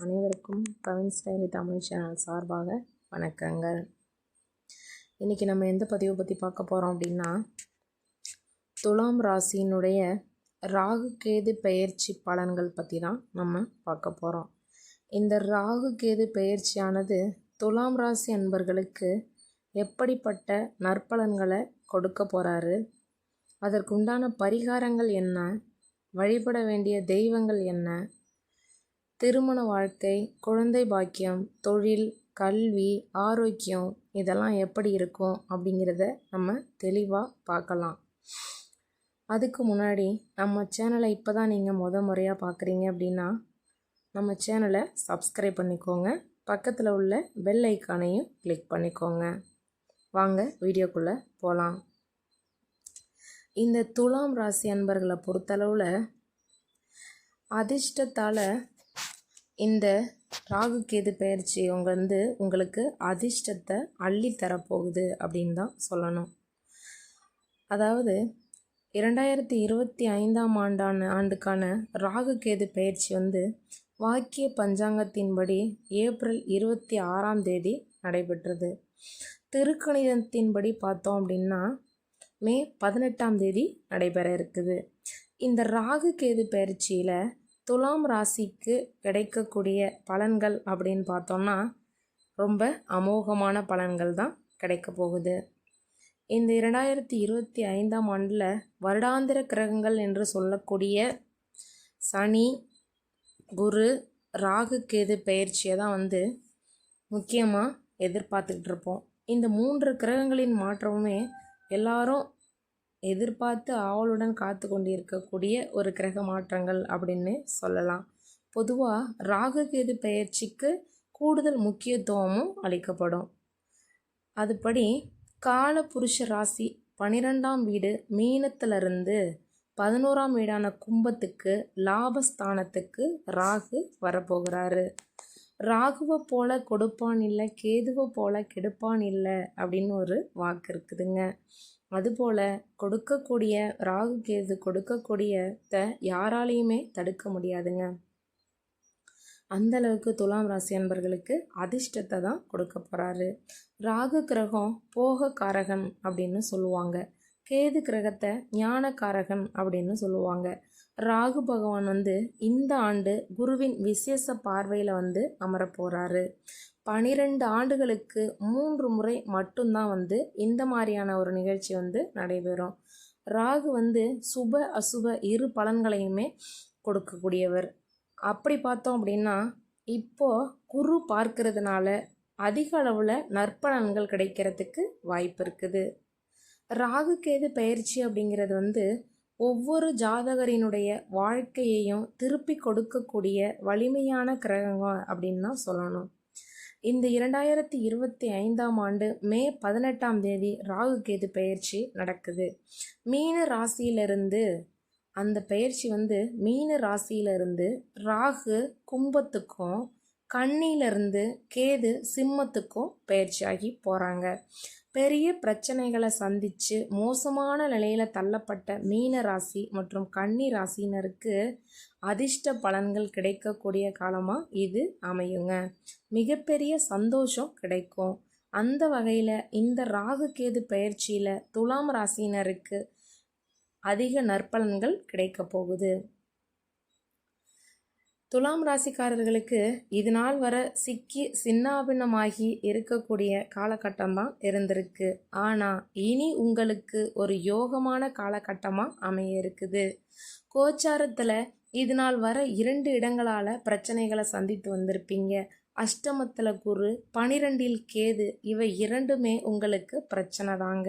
அனைவருக்கும் பிரவீன் ஸ்டைலி தமிழ் சேனல் சார்பாக வணக்கங்கள். இன்றைக்கி நம்ம எந்த பதிவை பற்றி பார்க்க போகிறோம் அப்படின்னா துலாம் ராசியினுடைய ராகு கேது பெயர்ச்சி பலன்கள் பற்றி தான் நம்ம பார்க்க போகிறோம் இந்த ராகு கேது பெயர்ச்சியானது துலாம் ராசி அன்பர்களுக்கு எப்படிப்பட்ட நற்பலன்களை கொடுக்க போகிறாரு அதற்குண்டான பரிகாரங்கள் என்ன? வழிபட வேண்டிய தெய்வங்கள் என்ன? திருமண வாழ்க்கை குழந்தை பாக்கியம் தொழில் கல்வி ஆரோக்கியம் இதெல்லாம் எப்படி இருக்கும் அப்படிங்கிறத நம்ம தெளிவாக பார்க்கலாம். அதுக்கு முன்னாடி நம்ம சேனலை இப்போ தான் நீங்கள் முத முறையாக பார்க்குறீங்க அப்படின்னா நம்ம சேனலை சப்ஸ்கிரைப் பண்ணிக்கோங்க. பக்கத்தில் உள்ள பெல் ஐக்கானையும் கிளிக் பண்ணிக்கோங்க. வாங்க வீடியோக்குள்ளே போகலாம் இந்த துலாம் ராசி அன்பர்களை பொறுத்தளவில் அதிர்ஷ்டத்தால் இந்த ராகு கேது பயிற்சி அவங்க வந்து உங்களுக்கு அதிர்ஷ்டத்தை அள்ளி தரப்போகுது அப்படின்னு தான் சொல்லணும். அதாவது இரண்டாயிரத்தி இருபத்தி ஐந்தாம் ஆண்டான ஆண்டுக்கான ராகு கேது பயிற்சி வந்து வாக்கிய பஞ்சாங்கத்தின்படி ஏப்ரல் இருபத்தி ஆறாம் தேதி நடைபெற்றது. திருக்கணிதத்தின்படி பார்த்தோம் அப்படின்னா மே பதினெட்டாம் தேதி நடைபெற இருக்குது. இந்த ராகு கேது பயிற்சியில் துலாம் ராசிக்கு கிடைக்கக்கூடிய பலன்கள் அப்படின்னு பார்த்தோம்னா ரொம்ப அமோகமான பலன்கள் தான் கிடைக்க போகுது. இந்த இரண்டாயிரத்தி இருபத்தி ஐந்தாம் ஆண்டில் வருடாந்திர கிரகங்கள் என்று சொல்லக்கூடிய சனி குரு ராகு கேது பயிற்சியை தான் வந்து முக்கியமாக எதிர்பார்த்துக்கிட்டு இருப்போம். இந்த மூன்று கிரகங்களின் மாற்றமுமே எல்லாரும் எதிர்பார்த்து ஆவலுடன் காத்து கொண்டிருக்கக்கூடிய ஒரு கிரக மாற்றங்கள் அப்படின்னு சொல்லலாம். பொதுவாக ராகு கேது பயிற்சிக்கு கூடுதல் முக்கியத்துவமும் அளிக்கப்படும். அதுபடி கால புருஷ ராசி பனிரெண்டாம் வீடு மீனத்திலிருந்து பதினோராம் வீடான கும்பத்துக்கு லாபஸ்தானத்துக்கு ராகு வரப்போகிறாரு. ராகுவை போல கொடுப்பான் இல்லை கேதுவை போல கெடுப்பான் இல்லை அப்படின்னு ஒரு வாக்கு இருக்குதுங்க. அதுபோல் கொடுக்கக்கூடிய ராகு கேது கொடுக்கக்கூடியத யாராலையுமே தடுக்க முடியாதுங்க. அந்த அளவுக்கு துலாம் ராசி அன்பர்களுக்கு அதிர்ஷ்டத்தை தான் கொடுக்க போகிறாரு ராகு கிரகம் போக காரகன் அப்படின்னு சொல்லுவாங்க. கேது கிரகத்தை ஞானக்காரகன் அப்படின்னு சொல்லுவாங்க. ராகு பகவான் வந்து இந்த ஆண்டு குருவின் விசேஷ பார்வையில் வந்து அமரப் போகிறாரு பனிரெண்டு ஆண்டுகளுக்கு மூன்று முறை மட்டும்தான் வந்து இந்த மாதிரியான ஒரு நிகழ்ச்சி வந்து நடைபெறும். ராகு வந்து சுப அசுப இரு பலன்களையுமே கொடுக்கக்கூடியவர். அப்படி பார்த்தோம் அப்படின்னா இப்போது குரு பார்க்கறதுனால அதிக அளவில் நற்பலன்கள் கிடைக்கிறதுக்கு வாய்ப்பு இருக்குது. ராகு கேது பயிற்சி அப்படிங்கிறது வந்து ஒவ்வொரு ஜாதகரினுடைய வாழ்க்கையையும் திருப்பி கொடுக்கக்கூடிய வலிமையான கிரகங்கள் அப்படின்னு தான் சொல்லணும். இந்த இரண்டாயிரத்தி இருபத்தி ஐந்தாம் ஆண்டு மே பதினெட்டாம் தேதி ராகு கேது பயிற்சி நடக்குது. மீன ராசியிலிருந்து அந்த பயிற்சி வந்து மீன ராசியிலிருந்து ராகு கும்பத்துக்கும் கண்ணிலிருந்து கேது சிம்மத்துக்கும் பயிற்சியாகி போகிறாங்க பெரிய பிரச்சனைகளை சந்தித்து மோசமான நிலையில் தள்ளப்பட்ட மீன ராசி மற்றும் கன்னி ராசினருக்கு அதிர்ஷ்ட பலன்கள் கிடைக்கக்கூடிய காலமாக இது அமையுங்க. மிகப்பெரிய சந்தோஷம் கிடைக்கும். அந்த வகையில் இந்த ராகு கேது பயிற்சியில் துலாம் ராசினருக்கு அதிக நற்பலன்கள் கிடைக்க போகுது. துலாம் ராசிக்காரர்களுக்கு இது நாள் வர சிக்கி சின்னாபின்னமாகி இருக்கக்கூடிய காலகட்டமாக இருந்திருக்கு. ஆனால் இனி உங்களுக்கு ஒரு யோகமான காலகட்டமாக அமைய இருக்குது கோச்சாரத்தில் இது நாள் வர இரண்டு இடங்களால் பிரச்சனைகளை சந்தித்து வந்திருப்பீங்க. அஷ்டமத்தில் குரு பனிரெண்டில் கேது இவை இரண்டுமே உங்களுக்கு பிரச்சனை தாங்க.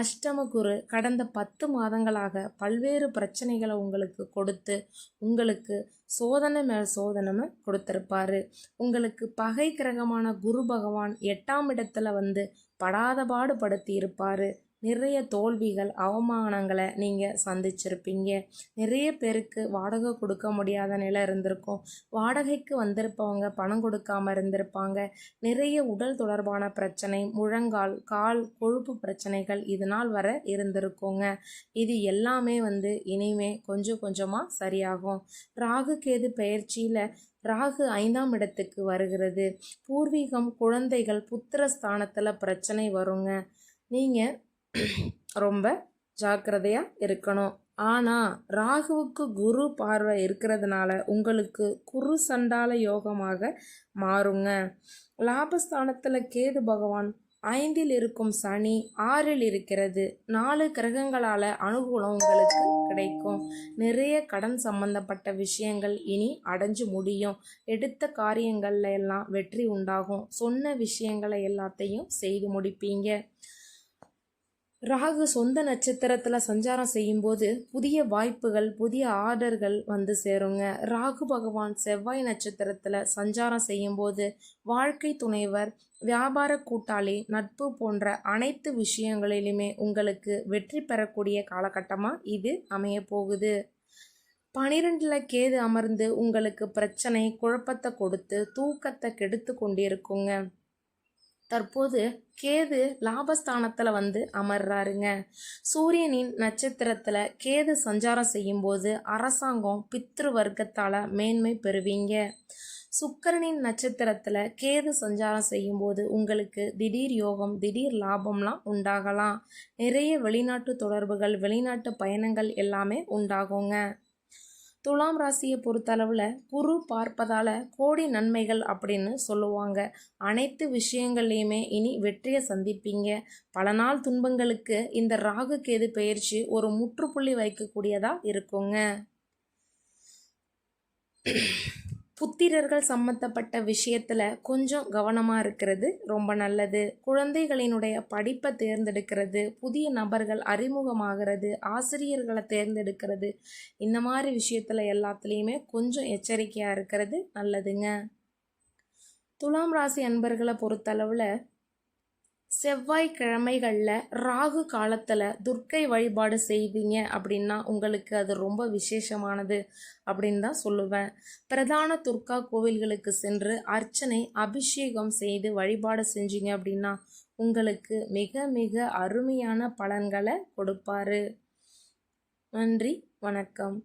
அஷ்டம குரு கடந்த பத்து மாதங்களாக பல்வேறு பிரச்சனைகளை உங்களுக்கு கொடுத்து உங்களுக்கு சோதனை மேல் சோதனை கொடுத்துருப்பாரு. உங்களுக்கு பகை கிரகமான குரு பகவான் எட்டாம் இடத்துல வந்து படாத பாடுபடுத்தி இருப்பார். நிறைய தோல்விகள் அவமானங்களை நீங்கள் சந்திச்சிருப்பீங்க. நிறைய பேருக்கு வாடகை கொடுக்க முடியாத நிலை இருந்திருக்கும். வாடகைக்கு வந்திருப்பவங்க பணம் கொடுக்காம இருந்திருப்பாங்க. நிறைய உடல் தொடர்பான பிரச்சனை முழங்கால் கால் கொழுப்பு பிரச்சனைகள் இதனால் வர இருந்திருக்குங்க. இது எல்லாமே வந்து இனிமே கொஞ்சம் கொஞ்சமாக சரியாகும். ராகு கேது பயிற்சியில் ராகு ஐந்தாம் இடத்துக்கு வருகிறது. பூர்வீகம் குழந்தைகள் புத்திர ஸ்தானத்தில் பிரச்சனை வருங்க. நீங்கள் ரொம்ப ஜாக்கிரதையாக இருக்கணும். ஆனால் ராகுவுக்கு குரு பார்வை இருக்கிறதுனால உங்களுக்கு குரு சண்டால யோகமாக மாறுங்க. லாபஸ்தானத்தில் கேது பகவான் ஐந்தில் இருக்கும் சனி ஆறில் இருக்கிறது. நாலு கிரகங்களால் அனுகூலம் உங்களுக்கு கிடைக்கும். நிறைய கடன் சம்பந்தப்பட்ட விஷயங்கள் இனி அடைஞ்சு முடியும். எடுத்த காரியங்களில் எல்லாம் வெற்றி உண்டாகும். சொன்ன விஷயங்களை எல்லாத்தையும் செய்து முடிப்பீங்க. ராகு சொந்த நட்சத்திரத்தில் சஞ்சாரம் செய்யும்போது புதிய வாய்ப்புகள் புதிய ஆர்டர்கள் வந்து சேருங்க. ராகு பகவான் செவ்வாய் நட்சத்திரத்தில் சஞ்சாரம் செய்யும்போது வாழ்க்கை துணைவர் வியாபார கூட்டாளி நட்பு போன்ற அனைத்து விஷயங்களிலுமே உங்களுக்கு வெற்றி பெறக்கூடிய காலகட்டமாக இது அமைய போகுது. பனிரெண்டில் கேது அமர்ந்து உங்களுக்கு பிரச்சனை குழப்பத்தை கொடுத்து தூக்கத்தை கெடுத்து கொண்டிருக்குங்க. தற்போது கேது லாபஸ்தானத்தில் வந்து அமர்றாருங்க. சூரியனின் நட்சத்திரத்தில் கேது சஞ்சாரம் செய்யும்போது அரசாங்கம் பித்ரு வர்க்கத்தால் மேன்மை பெறுவீங்க. சுக்கரனின் நட்சத்திரத்தில் கேது சஞ்சாரம் செய்யும்போது உங்களுக்கு திடீர் யோகம் திடீர் லாபம்லாம் உண்டாகலாம். நிறைய வெளிநாட்டு தொடர்புகள் வெளிநாட்டு பயணங்கள் எல்லாமே உண்டாகுங்க. துலாம் ராசியை பொறுத்தளவில் குரு பார்ப்பதால் கோடி நன்மைகள் அப்படின்னு சொல்லுவாங்க. அனைத்து விஷயங்கள்லையுமே இனி வெற்றியை சந்திப்பீங்க. பல நாள் துன்பங்களுக்கு இந்த ராகு கேது பயிற்சி ஒரு முற்றுப்புள்ளி வைக்கக்கூடியதாக இருக்குங்க. புத்திரர்கள் சம்மந்தப்பட்ட விஷயத்தில் கொஞ்சம் கவனமாக இருக்கிறது ரொம்ப நல்லது. குழந்தைகளினுடைய படிப்பை தேர்ந்தெடுக்கிறது புதிய நபர்கள் அறிமுகமாகிறது ஆசிரியர்களை தேர்ந்தெடுக்கிறது. இந்த மாதிரி விஷயத்தில் எல்லாத்துலேயுமே கொஞ்சம் எச்சரிக்கையாக இருக்கிறது நல்லதுங்க. துலாம் ராசி அன்பர்களை பொறுத்தளவில் செவ்வாய்க்கிழமைகளில் ராகு காலத்தில் துர்க்கை வழிபாடு செய்வீங்க அப்படின்னா உங்களுக்கு அது ரொம்ப விசேஷமானது அப்படின்னு தான் சொல்லுவேன். பிரதான துர்கா கோவில்களுக்கு சென்று அர்ச்சனை அபிஷேகம் செய்து வழிபாடு செஞ்சீங்க அப்படின்னா உங்களுக்கு மிக மிக அருமையான பலன்களை கொடுப்பாரு. நன்றி வணக்கம்.